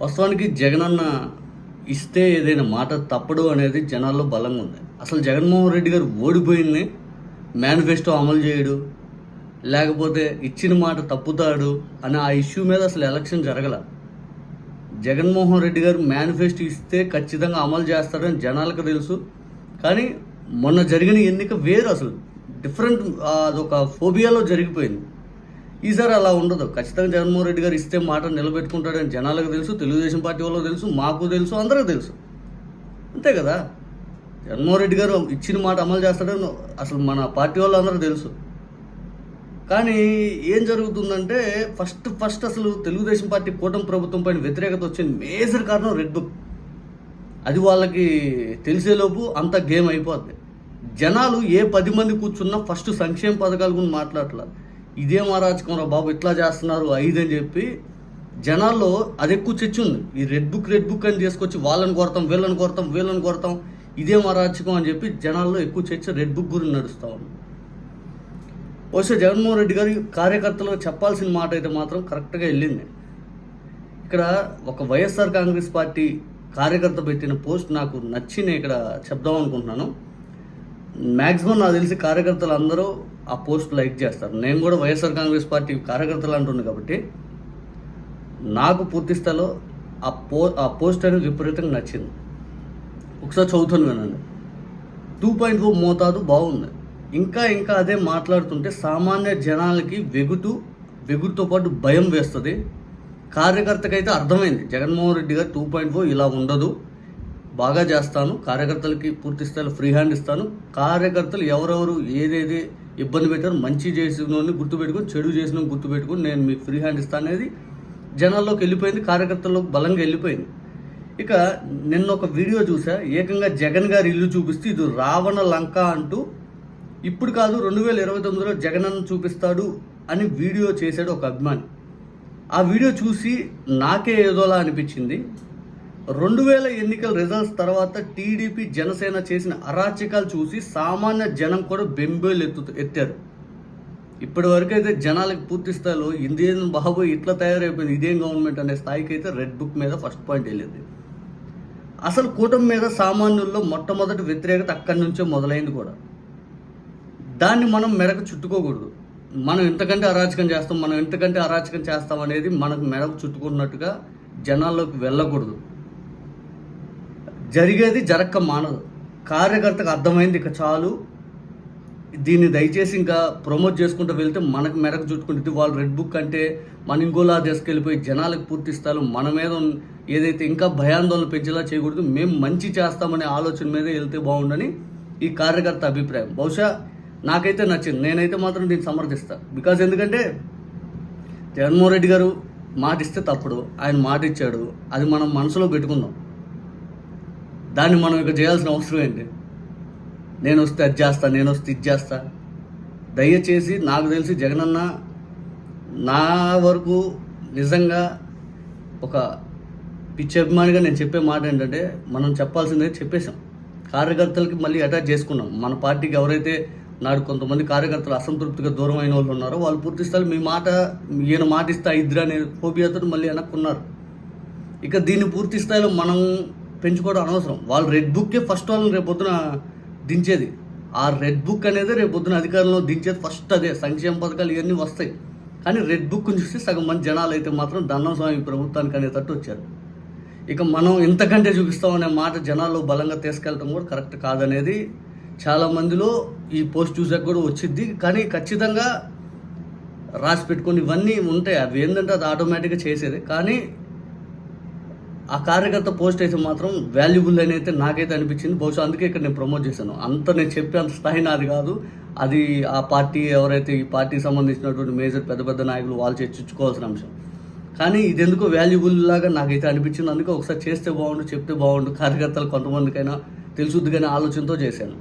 వాస్తవానికి జగనన్న ఇస్తే ఏదైనా మాట తప్పడు అనేది జనాల్లో బలంగా ఉంది. అసలు జగన్మోహన్ రెడ్డి గారు ఓడిపోయింది మేనిఫెస్టో అమలు చేయడు లేకపోతే ఇచ్చిన మాట తప్పుతాడు అని ఆ ఇష్యూ మీద అసలు ఎలక్షన్ జరగల. జగన్మోహన్ రెడ్డి గారు మేనిఫెస్టో ఇస్తే ఖచ్చితంగా అమలు చేస్తాడని జనాలకు తెలుసు. కానీ మొన్న జరిగిన ఎన్నిక వేరు అసలు. డిఫరెంట్ అదొక ఫోబియాలో జరిగిపోయింది. ఈసారి అలా ఉండదు. ఖచ్చితంగా జగన్మోహన్ రెడ్డి గారు ఇస్తే మాట నిలబెట్టుకుంటాడని జనాలకు తెలుసు తెలుగుదేశం పార్టీ వాళ్ళకి తెలుసు మాకు తెలుసు అందరికీ తెలుసు. అంతే కదా? జగన్మోహన్ రెడ్డి గారు ఇచ్చిన మాట అమలు చేస్తాడని అసలు మన పార్టీ వాళ్ళందరూ తెలుసు. కానీ ఏం జరుగుతుందంటే ఫస్ట్ ఫస్ట్ అసలు తెలుగుదేశం పార్టీ కూటమి ప్రభుత్వం పైన వ్యతిరేకత వచ్చిన మేజర్ కారణం రెడ్ బుక్. అది వాళ్ళకి తెలిసేలోపు అంత గేమ్ అయిపోద్ది. జనాలు ఏ పది మంది కూర్చున్నా ఫస్ట్ సంక్షేమ పథకాల గురించి మాట్లాడలేదు ఇదేం అరాచకం రా బాబు ఇట్లా చేస్తున్నారు ఐదు అని చెప్పి జనాల్లో అది ఎక్కువ చర్చ ఉంది. ఈ రెడ్ బుక్ రెడ్ బుక్ అని చేసుకొచ్చి వాళ్ళని కొడతాం వీళ్ళని కొడతాం వీళ్ళని కొడతాం ఇదేం అరాచకం అని చెప్పి జనాల్లో ఎక్కువ చర్చ రెడ్ బుక్ గురించి నడుస్తూ ఉంది. బహుశా జగన్మోహన్ రెడ్డి గారి కార్యకర్తలకు చెప్పాల్సిన మాట అయితే మాత్రం కరెక్ట్గా వెళ్ళింది. ఇక్కడ ఒక వైఎస్ఆర్ కాంగ్రెస్ పార్టీ కార్యకర్త పెట్టిన పోస్ట్ నాకు నచ్చి నేను ఇక్కడ చెప్దాం అనుకుంటున్నాను. మ్యాక్సిమం నాకు తెలిసి కార్యకర్తలు అందరూ ఆ పోస్ట్ లైక్ చేస్తారు. నేను కూడా వైఎస్ఆర్ కాంగ్రెస్ పార్టీ కార్యకర్తలు అంటున్నాను కాబట్టి నాకు పూర్తి స్థాయిలో ఆ పో ఆ పోస్ట్ అనేది విపరీతంగా నచ్చింది. ఒకసారి చదువుతాను వినండి. టూ పాయింట్ ఫోర్ మోతాదు బాగుంది. ఇంకా ఇంకా అదే మాట్లాడుతుంటే సామాన్య జనాలకి వెగుతూ వెగుడుతో పాటు భయం వేస్తుంది. కార్యకర్తకైతే అర్థమైంది. జగన్మోహన్ రెడ్డి గారు టూ పాయింట్ ఫోర్ ఇలా ఉండదు. బాగా చేస్తాను. కార్యకర్తలకి పూర్తి స్థాయిలో ఫ్రీ హ్యాండ్ ఇస్తాను. కార్యకర్తలు ఎవరెవరు ఏదేది ఇబ్బంది పెట్టారు. మంచి చేసిన గుర్తుపెట్టుకొని చెడు చేసిన గుర్తుపెట్టుకుని నేను మీకు ఫ్రీ హ్యాండ్ ఇస్తాను అనేది జనాల్లోకి వెళ్ళిపోయింది కార్యకర్తల్లోకి బలంగా వెళ్ళిపోయింది. ఇక నిన్న ఒక వీడియో చూసా. ఏకంగా జగన్ గారి ఇల్లు చూపిస్తూ ఇది రావణ లంక అంటూ ఇప్పుడు కాదు రెండు వేల ఇరవై తొమ్మిదిలో జగనన్న చూపిస్తాడు అని వీడియో చేశాడు ఒక అభిమాని. ఆ వీడియో చూసి నాకే ఏదోలా అనిపించింది. రెండు వేల ఎన్నికల రిజల్ట్స్ తర్వాత టీడీపీ జనసేన చేసిన అరాచకాలు చూసి సామాన్య జనం కూడా బెంబేలు ఎత్తు ఎత్తారు. ఇప్పటి వరకు అయితే జనాలకు పూర్తి స్థాయిలో ఇండియన్ బాబు ఇట్లా తయారైపోయింది ఇదేం గవర్నమెంట్ అనే స్థాయికి అయితే రెడ్ బుక్ మీద ఫస్ట్ పాయింట్ వెళ్ళింది. అసలు కూటమి మీద సామాన్యుల్లో మొట్టమొదటి వ్యతిరేకత అక్కడి నుంచే మొదలైంది కూడా. దాన్ని మనం మెడకు చుట్టుకోకూడదు. మనం ఇంతకంటే అరాచకం చేస్తాం మనం ఇంతకంటే అరాచకం చేస్తాం అనేది మనకు మెడకు చుట్టుకున్నట్టుగా జనాల్లోకి వెళ్ళకూడదు. జరిగేది జరక్క మానదు. కార్యకర్తకు అర్థమైంది ఇక చాలు. దీన్ని దయచేసి ఇంకా ప్రమోట్ చేసుకుంటూ వెళ్తే మనకు మెరకు చుట్టుకుంటుంది. వాళ్ళు రెడ్ బుక్ అంటే మన ఇంకోలా తీసుకెళ్ళిపోయి జనాలకు పూర్తిస్తారు మన మీద ఏదైతే ఇంకా భయాందోళన పెంచేలా చేయకూడదు మేము మంచి చేస్తామనే ఆలోచన మీదే వెళ్తే బాగుండని ఈ కార్యకర్త అభిప్రాయం. బహుశా నాకైతే నచ్చింది. నేనైతే మాత్రం దీన్ని సమర్థిస్తాను బికాజ్ ఎందుకంటే జగన్మోహన్ రెడ్డి గారు మాట ఇస్తే తప్పుడు. ఆయన మాట ఇచ్చాడు అది మనం మనసులో పెట్టుకుందాం. దాన్ని మనం ఇక చేయాల్సిన అవసరం ఏంటి? నేను వస్తే అది చేస్తా నేను వస్తే ఇది చేస్తా. దయచేసి నాకు తెలిసి జగనన్న నా వరకు నిజంగా ఒక పిచ్చి అభిమానిగా నేను చెప్పే మాట ఏంటంటే మనం చెప్పాల్సిందే చెప్పేశాం. కార్యకర్తలకి మళ్ళీ అటాచ్ చేసుకున్నాం. మన పార్టీకి ఎవరైతే నాడు కొంతమంది కార్యకర్తలు అసంతృప్తిగా దూరం అయిన వాళ్ళు ఉన్నారో వాళ్ళు పూర్తి మీ మాట ఈయన మాట ఇస్తా ఇద్దరు అనే ఫోబియాతో మళ్ళీ వెనక్కున్నారు. ఇక దీన్ని పూర్తి స్థాయిలో మనం పెంచుకోవడం అనవసరం. వాళ్ళు రెడ్ బుక్కే ఫస్ట్ వాళ్ళని రేపు పొద్దున దించేది. ఆ రెడ్ బుక్ అనేది రేపొద్దున అధికారంలో దించేది ఫస్ట్ అదే. సంక్షేమ పథకాలు ఇవన్నీ వస్తాయి. కానీ రెడ్ బుక్ చూస్తే సగం మంది జనాలు అయితే మాత్రం దండం స్వామి ప్రభుత్వానికి అనేటట్టు వచ్చారు. ఇక మనం ఇంతకంటే చూపిస్తామనే మాట జనాల్లో బలంగా తీసుకెళ్ళటం కూడా కరెక్ట్ కాదనేది చాలా మందిలో ఈ పోస్ట్ చూసాక కూడా వచ్చింది కానీ ఖచ్చితంగా రాసి పెట్టుకొని ఇవన్నీ ఉంటాయి. అవి ఏంటంటే అది ఆటోమేటిక్గా చేసేది. కానీ ఆ కార్యకర్త పోస్ట్ అయితే మాత్రం వాల్యుబుల్ అని అయితే నాకైతే అనిపించింది. బహుశా అందుకే ఇక్కడ నేను ప్రమోట్ చేశాను. అంత నేను చెప్పే అంత స్థాయి నాది కాదు. అది ఆ పార్టీ ఎవరైతే ఈ పార్టీకి సంబంధించినటువంటి మేజర్ పెద్ద పెద్ద నాయకులు వాళ్ళు చర్చించుకోవాల్సిన అంశం. కానీ ఇది ఎందుకో వాల్యుబుల్ లాగా నాకైతే అనిపించింది. అందుకే ఒకసారి చేస్తే బాగుండు చెప్తే బాగుండు కార్యకర్తలు కొంతమందికైనా తెలుసుద్ది కానీ ఆలోచనతో చేశాను.